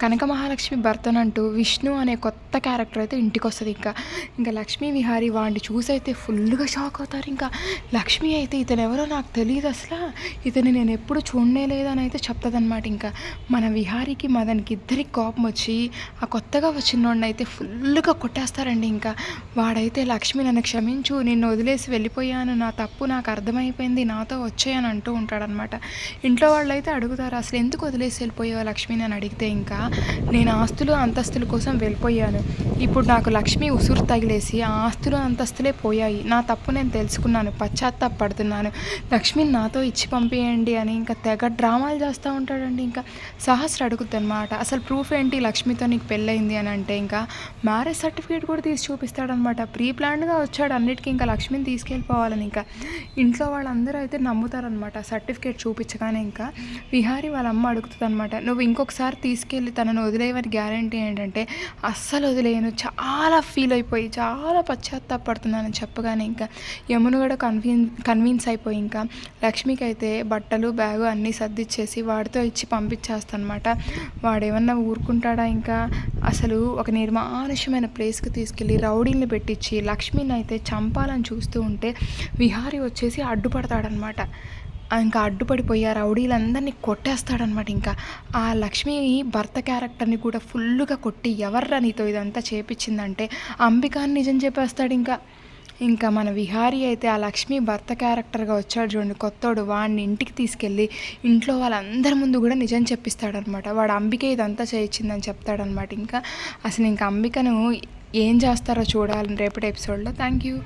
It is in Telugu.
కనక మహాలక్ష్మి భర్తనంటూ విష్ణు అనే కొత్త క్యారెక్టర్ అయితే ఇంటికి వస్తుంది ఇంకా. ఇంకా లక్ష్మీ విహారీ వాడిని చూసి అయితే ఫుల్గా షాక్ అవుతారు ఇంకా. లక్ష్మి అయితే ఇతను ఎవరో నాకు తెలియదు అసలు. ఇతని నేను ఎప్పుడు చూడనే లేదని అయితే చెప్తుందనమాట ఇంకా. మన విహారీకి మదన్కి ఇద్దరికి కోపం వచ్చి ఆ కొత్తగా వచ్చినోడిని అయితే ఫుల్గా కొట్టేస్తారండి ఇంకా. వాడైతే లక్ష్మి నన్ను క్షమించు నిన్ను వదిలేసి వెళ్ళిపోయాను నా తప్పు నాకు అర్థమైపోయింది నాతో వచ్చాయని అంటూ ఉంటాడనమాట ఇంట్లో వాళ్ళు అయితే అడుగుతారు అసలు ఎందుకు వదిలేసి వెళ్ళిపోయావు లక్ష్మి? అని అడిగితే ఇంకా నేను ఆస్తులు అంతస్తుల కోసం వెళ్ళిపోయాను. ఇప్పుడు నాకు లక్ష్మి ఉసురు తగిలేసి ఆ ఆస్తులు అంతస్తులే పోయాయి. నా తప్పు నేను తెలుసుకున్నాను. పశ్చాత్తాపడుతున్నాను. లక్ష్మిని నాతో ఇచ్చి పంపేయండి అని ఇంకా తెగ డ్రామాలు చేస్తూ ఉంటాడండి ఇంకా. సహస్ర అడుగుద్ది అనమాట అసలు ప్రూఫ్ ఏంటి లక్ష్మితో నీకు పెళ్ళయింది అని అంటే ఇంకా మ్యారేజ్ సర్టిఫికేట్ కూడా తీసి చూపిస్తాడనమాట ప్రీ ప్లాన్డ్గా వచ్చాడు. అన్నిటికీ ఇంకా లక్ష్మిని తీసుకెళ్ళిపోవాలని ఇంకా ఇంట్లో వాళ్ళందరూ అయితే నమ్ముతారనమాట సర్టిఫికేట్ చూపించగానే ఇంకా విహారీ వాళ్ళ అమ్మ అడుగుతుంది అనమాట నువ్వు ఇంకొకసారి తీసుకెళ్ళి తనను వదిలేయమని గ్యారంటీ ఏంటంటే అస్సలు వదిలేయను. చాలా ఫీల్ అయిపోయి చాలా పశ్చాత్తాపడుతున్నాను చెప్పగానే ఇంకా యమును కూడా కన్వీన్ కన్విన్స్ అయిపోయి ఇంకా లక్ష్మికి అయితే బట్టలు బ్యాగు అన్నీ సర్దిచ్చేసి వాడితో ఇచ్చి పంపించేస్తానమాట. వాడేమన్నా ఊరుకుంటాడా ఇంకా? అసలు ఒక నిర్మానుష్యమైన ప్లేస్కి తీసుకెళ్ళి రౌడీల్ని పెట్టించి లక్ష్మిని అయితే చంపాలని చూస్తూ ఉంటే విహారీ వచ్చేసి అడ్డుపడతాడనమాట. ఇంకా అడ్డుపడిపోయి ఆ రౌడీలందరినీ కొట్టేస్తాడనమాట ఇంకా. ఆ లక్ష్మి భర్త క్యారెక్టర్ని కూడా ఫుల్గా కొట్టి ఎవర్రా నీతో ఇదంతా చేపించిందంటే అంబికాని నిజం చెప్పేస్తాడు ఇంకా. ఇంకా మన విహారీ అయితే ఆ లక్ష్మి భర్త క్యారెక్టర్గా వచ్చాడు చూడండి కొత్తోడు వాడిని ఇంటికి తీసుకెళ్ళి ఇంట్లో వాళ్ళందరి ముందు కూడా నిజం చెప్పిస్తాడనమాట వాడు అంబిక ఇదంతా చేయించిందని చెప్తాడనమాట ఇంకా. అసలు ఇంకా అంబికను ఏం చేస్తారో చూడాలని రేపటి ఎపిసోడ్లో. Thank you